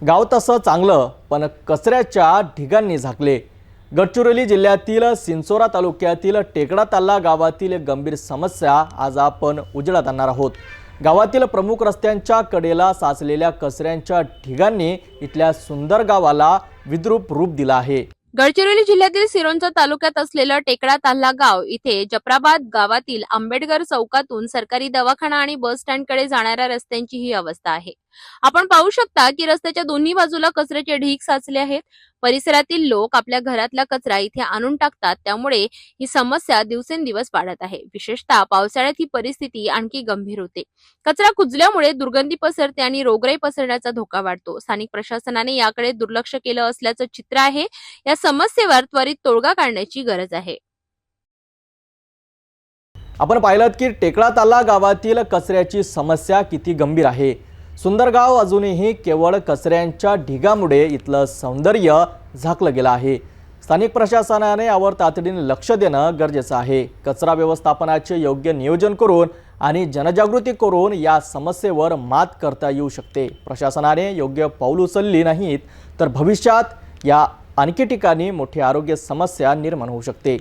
गाव तसं चांगलं पण कचऱ्याच्या ढिगांनी झाकले. गडचिरोली जिल्ह्यातील सिंचोरा तालुक्यातील टेकडा ताल्ला गावातील एक गंभीर समस्या आज आपण उजेडात आणणार आहोत. गावातील प्रमुख रस्त्यांच्या कडेला साचलेल्या कचऱ्यांच्या ढिगांनी इथल्या सुंदर गावाला विद्रूप रूप दिला आहे. गडचिरोली जिल्ह्यातील सिरोंचा तालुक्यात असलेलं टेकडा ताल्ला गाव इथे जपराबाद गावातील आंबेडकर चौकातून सरकारी दवाखाना आणि बस स्टँडकडे जाणाऱ्या रस्त्यांची ही अवस्था आहे. आपण पाहू शकता की रस्त्याच्या दोन्ही बाजूला कचऱ्याचे ढीग साचले आहेत. परिसरातील लोक आपल्या घरातला कचरा इथे आणून टाकतात. त्यामुळे ही समस्या दिवसेंदिवस वाढत आहे. विशेषतः पावसाळ्यात ही परिस्थिती आणखी गंभीर होते. कचरा कुजल्यामुळे दुर्गंधी पसरते आणि रोगराई पसरण्याचा धोका वाढतो. स्थानिक प्रशासनाने याकडे दुर्लक्ष केलं असल्याचं चित्र आहे. या समस्येवर त्वरित तोडगा काढण्याची गरज आहे. आपण पाहिलं की टेकडा ताला गावातील कचऱ्याची समस्या किती गंभीर आहे. सुंदरगाव अजूनही केवळ कचऱ्यांच्या ढिगामुळे इथलं सौंदर्य झाकलं गेलं आहे. स्थानिक प्रशासनाने यावर तातडीने लक्ष देणं गरजेचं आहे. कचरा व्यवस्थापनाचे योग्य नियोजन करून आणि जनजागृती करून या समस्येवर मात करता येऊ शकते. प्रशासनाने योग्य पाऊल उचलली नाहीत तर भविष्यात या आणखी ठिकाणी मोठी आरोग्य समस्या निर्माण होऊ शकते.